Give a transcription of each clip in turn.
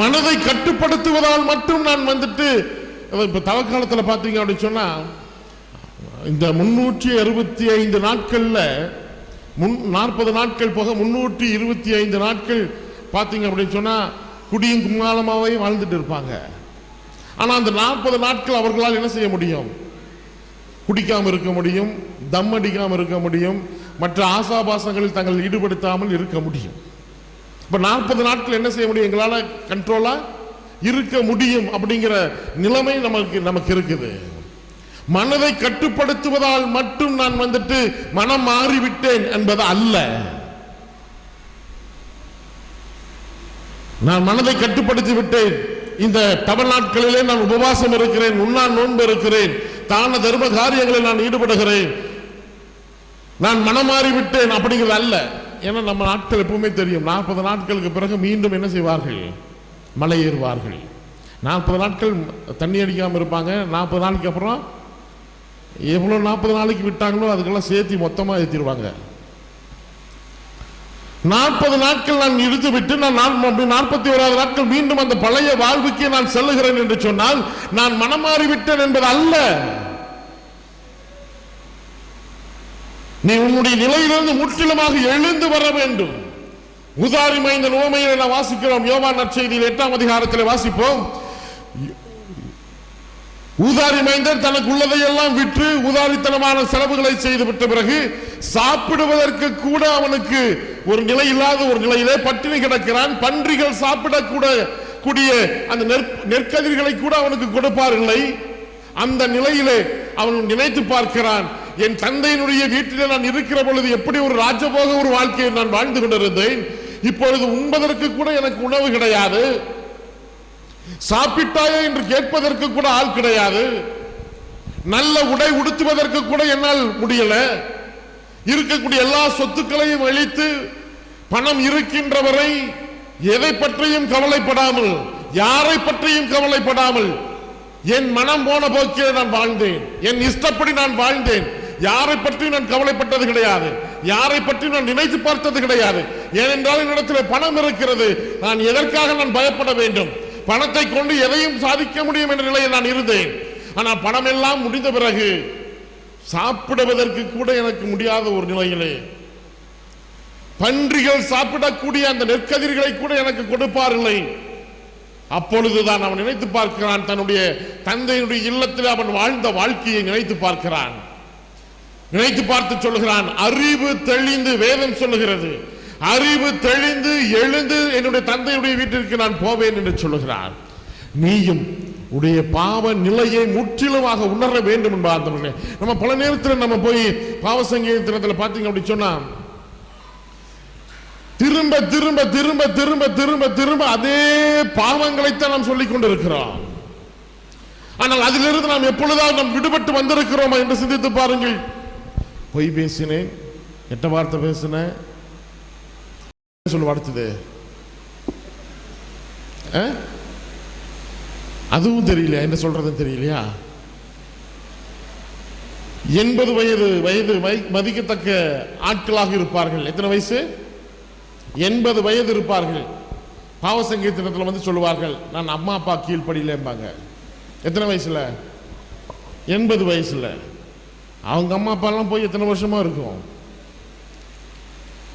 மனதை கட்டுப்படுத்துவதால் மட்டும் நான் வந்துட்டு இப்போ தவக்காலத்தில் பார்த்தீங்க அப்படின்னு சொன்னால் இந்த முன்னூற்றி அறுபத்தி ஐந்து நாட்களில் முன் நாற்பது நாட்கள் போக முன்னூற்றி இருபத்தி ஐந்து நாட்கள் பார்த்தீங்க அப்படின்னு சொன்னால் குடியும் கும்மாளமாவே வாழ்ந்துட்டு இருப்பாங்க. ஆனால் அந்த நாற்பது நாட்கள் அவர்களால் என்ன செய்ய முடியும்? குடிக்காம இருக்க முடியும் தம் அடிக்காமல் இருக்க முடியும் மற்ற ஆசாபாசங்களில் தங்கள் ஈடுபடுத்தாமல் இருக்க முடியும். இப்ப நாற்பது நாட்கள் என்ன செய்ய முடியும்? எங்களால கண்ட்ரோலா இருக்க முடியும் அப்படிங்கிற நிலைமை நமக்கு நமக்கு இருக்குது. மனதை கட்டுப்படுத்துவதால் மட்டும் நான் வந்துட்டு மனம் மாறிவிட்டேன் என்பது அல்ல. நான் மனதை கட்டுப்படுத்தி விட்டேன். இந்த தவ நாட்களிலே நான் உபவாசம் இருக்கிறேன் உண்ணா நோன்பு இருக்கிறேன் தான தர்ம காரியங்களில் நான் ஈடுபடுகிறேன். நான் மனம் மாறிவிட்டேன் அப்படிங்கிறது அல்ல. ஏன்னா நம்ம நாட்கள் எப்பவுமே தெரியும். நாற்பது நாட்களுக்கு பிறகு மீண்டும் என்ன செய்வார்கள்? மலை ஏறுவார்கள் நாற்பது நாட்கள் தண்ணி அடிக்காமல் இருப்பாங்க. நாற்பது நாளைக்கு அப்புறம் எவ்வளோ நாற்பது நாளைக்கு விட்டாங்களோ அதுக்கெல்லாம் சேர்த்து மொத்தமாக ஏற்றிடுவாங்க நாற்பது நாட்கள் நான் இழுத்து விட்டு நான் நாற்பத்தி ஓராவது நாட்கள் மீண்டும் அந்த பழைய வாழ்வுக்கே நான் செல்லுகிறேன் என்று சொன்னால் நான் மனமாறிவிட்டேன் என்பது அல்ல. நீ உன்னுடைய நிலையிலிருந்து முற்றிலுமாக எழுந்து வர வேண்டும். உதாரி மைந்த நோமையை நான் வாசிக்கிறோம். யோவான் நற்செய்தியில் எட்டாம் அதிகாரத்தில் வாசிப்போம். ஊதாரி மைந்தர் தனக்கு உள்ளதை எல்லாம் விற்று உதாரித்தனமான செலவுகளை செய்து விட்ட பிறகு சாப்பிடுவதற்கு கூட அவனுக்கு ஒரு நிலை இல்லாத ஒரு நிலையிலே பட்டினி கிடக்கிறான். பன்றிகள் சாப்பிடக்கூட கூடிய அந்த நெற்- நெற்கதிர்களை கூட அவனுக்கு கொடுப்பாரில்லை அந்த நிலையிலே அவன் நினைத்து பார்க்கிறான். என் தந்தையினுடைய வீட்டில் நான் இருக்கிற பொழுது எப்படி ஒரு ராஜபோக ஒரு வாழ்க்கையை நான் வாழ்ந்து கொண்டிருந்தேன்? இப்பொழுது உண்பதற்கு கூட எனக்கு உணவு கிடையாது. சாப்பிட்டாயே என்று கேட்பதற்கு கூட ஆள் கிடையாது. நல்ல உடை உடுத்துவதற்கு கூட என்னால் முடியல. இருக்கக்கூடிய எல்லா சொத்துக்களையும் அழித்து பணம் இருக்கின்றவரை எதை பற்றியும் கவலைப்படாமல் யாரை பற்றியும் கவலைப்படாமல் என் மனம் போன போக்கில் நான் வாழ்ந்தேன். என் இஷ்டப்படி நான் வாழ்ந்தேன். யாரை பற்றி நான் கவலைப்பட்டது கிடையாது. யாரை பற்றி நான் நினைத்து பார்த்தது கிடையாது. ஏனென்றால் என்னிடத்தில் பணம் இருக்கிறது. நான் எதற்காக நான் பயப்பட வேண்டும்? பணத்தை கொண்டு எதையும் சாதிக்க முடியும் என்ற நிலையில் நான் இருந்தேன். ஆனால் பணம் எல்லாம் முடிந்த பிறகு சாப்பிடுவதற்கு கூட எனக்கு முடியாத ஒரு நிலையிலே. பன்றிகள் சாப்பிடக்கூடிய அந்த நெற்கதிர்களை கூட எனக்கு கொடுப்பார்களை அப்பொழுதுதான் அவன் நினைத்து பார்க்கிறான். தன்னுடைய தந்தையினுடைய இல்லத்தில் அவன் வாழ்ந்த வாழ்க்கையை நினைத்து பார்க்கிறான். நினைத்து பார்த்து சொல்லுகிறான். அறிவு தெளிந்து வேதம் சொல்லுகிறது. அறிவு தெளிந்து எழுந்து என்னுடைய தந்தையுடைய வீட்டிற்கு நான் போவேன் என்று சொல்லுகிறான் நீயும் உடைய பாவ நிலையை முற்றிலுமாக உணர வேண்டும் என்பார் நம்ம பல நேரத்தில் நம்ம போய் பாவ சங்கீதத்தில் பார்த்தீங்க அப்படி சொன்னா திரும்ப திரும்ப திரும்ப திரும்ப திரும்ப திரும்ப அதே பாவங்களைத்தான் நாம் சொல்லிக் கொண்டிருக்கிறோம். ஆனால் அதிலிருந்து நாம் எப்பொழுதாவது நாம் விடுபட்டு வந்திருக்கிறோமா என்று சிந்தித்து பாருங்கள். பொய் பேசினேன் கெட்ட வார்த்தை பேசினேன். சொல்லுவா அடுத்தது ஆ? அதுவும் தெரியல என்ன சொல்றதுன்னு தெரியலையா? எண்பது வயது வயது மதிக்கத்தக்க ஆட்களாக இருப்பார்கள். எத்தனை வயசு? எண்பது வயது இருப்பார்கள். பாவசங்கீர்த்தனத்தில் வந்து சொல்லுவார்கள் நான் அம்மா அப்பா கீழ்ப்படியிலேம்பாங்க. எத்தனை வயசுல? எண்பது வயசுல. அவங்க அம்மா அப்பாலாம் போய் எத்தனை வருஷமா இருக்கும்?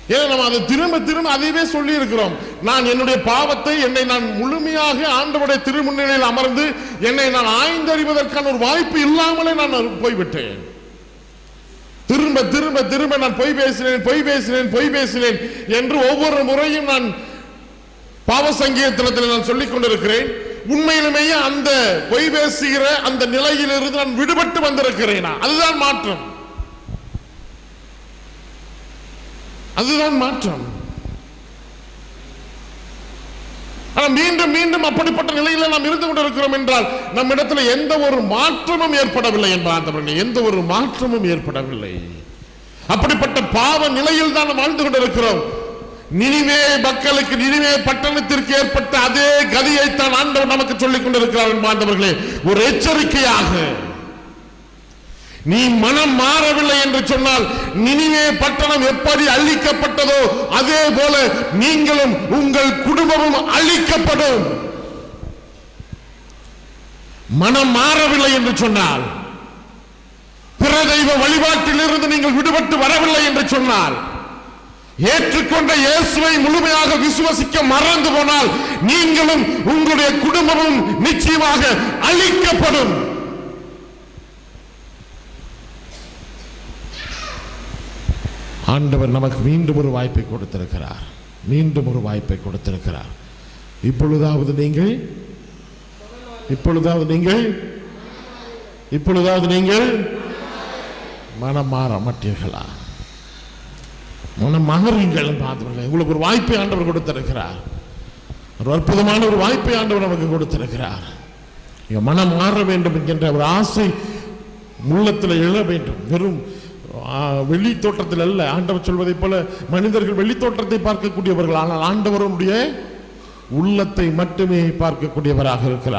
ஏன்னா நம்ம அதை திரும்ப திரும்ப அதையவே சொல்லி இருக்கிறோம் நான் என்னுடைய பாவத்தை என்னை நான் முழுமையாக ஆண்டவருடைய திருமுன்னிலையில் அமர்ந்து என்னை நான் ஆய்ந்தறிவதற்கான ஒரு வாய்ப்பு இல்லாமலே நான் போய்விட்டேன். திரும்ப திரும்ப திரும்ப நான் பொய் பேசினேன் பொய் பேசினேன் பொய் பேசினேன் என்று ஒவ்வொரு முறையும் நான் பாவ சங்கீதத்தில் நான் சொல்லிக் கொண்டிருக்கிறேன் உண்மையிலுமே அந்த பொய் பேசுகிற அந்த நிலையிலிருந்து நான் விடுபட்டு வந்திருக்கிறேனா? அதுதான் மாற்றம். அதுதான் மாற்றம். ஆனால் மீண்டும் மீண்டும் அப்படிப்பட்ட நிலையில நாம் இருந்து கொண்டிருக்கிறோம் என்றால் நம்மிடத்துல எந்த ஒரு மாற்றமும் ஏற்படவில்லை என்பார் எந்த ஒரு மாற்றமும் ஏற்படவில்லை. அப்படிப்பட்ட பாவ நிலையில் தான் நாம் வாழ்ந்து கொண்டிருக்கிறோம். நினைவே மக்களுக்கு நினிவே பட்டணத்திற்கு ஏற்பட்ட அதே கதியைத்தான் ஆண்டவர் நமக்கு சொல்லிக் கொண்டிருக்கிறார் என்பாண்டவர்களே ஒரு எச்சரிக்கையாக. நீ மனம் மாறவில்லை என்று சொன்னால் நினைவே பட்டணம் எப்படி அழிக்கப்பட்டதோ அதே போல நீங்களும் உங்கள் குடும்பமும் அழிக்கப்படும். மனம் மாறவில்லை என்று சொன்னால் பிற தெய்வ வழிபாட்டிலிருந்து நீங்கள் விடுபட்டு வரவில்லை என்று சொன்னால் ஏற்றுக்கொண்ட இயேசுவை முழுமையாக விசுவசிக்க மறந்து போனால் நீங்களும் உங்களுடைய குடும்பமும் நிச்சயமாக அழிக்கப்படும். ஆண்டவர் நமக்கு மீண்டும் ஒரு வாய்ப்பை கொடுத்திருக்கிறார். மீண்டும் ஒரு வாய்ப்பை கொடுத்திருக்கிறார். இப்பொழுதாவது நீங்கள்? இப்பொழுதாவது நீங்கள்? இப்பொழுதாவது நீங்கள்? மனம் மாற மாட்டீர்களா? மனம் மாறுங்கள் உங்களுக்கு ஒரு வாய்ப்பை ஆண்டவர் கொடுத்திருக்கிறார். ஒரு அற்புதமான ஒரு வாய்ப்பை ஆண்டவர் நமக்கு கொடுத்திருக்கிறார். நீங்க மனம் மாற வேண்டும் என்கின்ற ஒரு ஆசை உள்ளத்தில் எழ வேண்டும். வெறும் வெள்ளி வெளி தோற்றத்தில் அல்ல. ஆண்டவர் சொல்வதைப் போல மனிதர்கள் வெள்ளி தோற்றத்தை பார்க்கக்கூடியவர்கள். ஆனால் ஆண்டவருடைய உள்ளத்தை மட்டுமே பார்க்கக்கூடியவராக இருக்கிறார்.